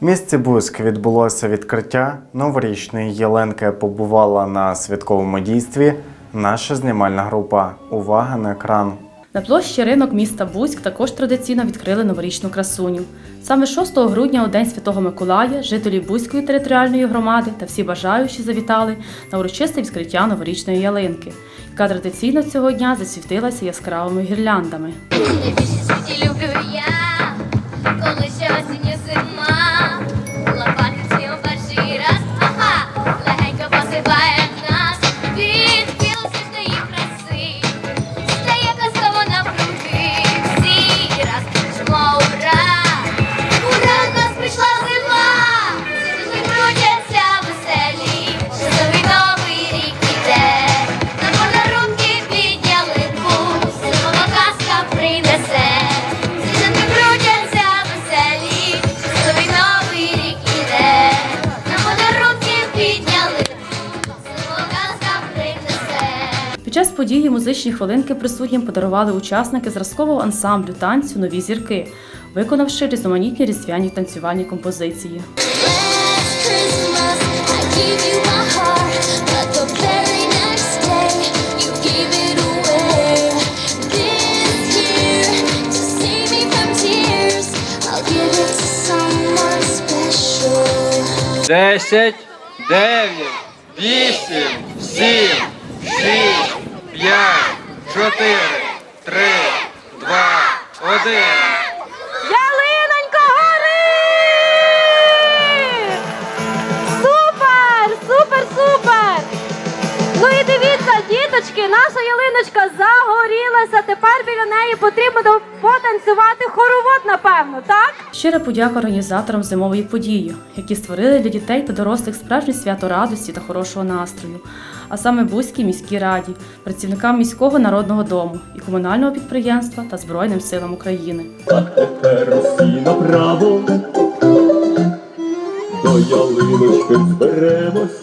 Місті Бузьк відбулося відкриття новорічної Єленки. Побувала на святковому дійстві наша знімальна група. Увага на екран. На площі ринок міста Буськ також традиційно відкрили новорічну красуню. Саме 6 грудня, у День Святого Миколая, жителі Бузької територіальної громади та всі бажаючі завітали на урочисте відкриття новорічної ялинки, яка традиційно цього дня засвітилася яскравими гірляндами. Люблю я, час події музичні хвилинки присутнім подарували учасники зразкового ансамблю танцю Нові зірки, виконавши різноманітні різдвяні танцювальні композиції. Десять, дев'ять, вісім, сім, шість, 5, 4, 3, 2, 1. Діточки, наша ялиночка загорілася. Тепер біля неї потрібно потанцювати хоровод, напевно, так? Щира подяка організаторам зимової події, які створили для дітей та дорослих справжнє свято радості та хорошого настрою, а саме Бузькій міській раді, працівникам міського народного дому і комунального підприємства та Збройним силам України. Тепер усі направо до ялиночки зберемось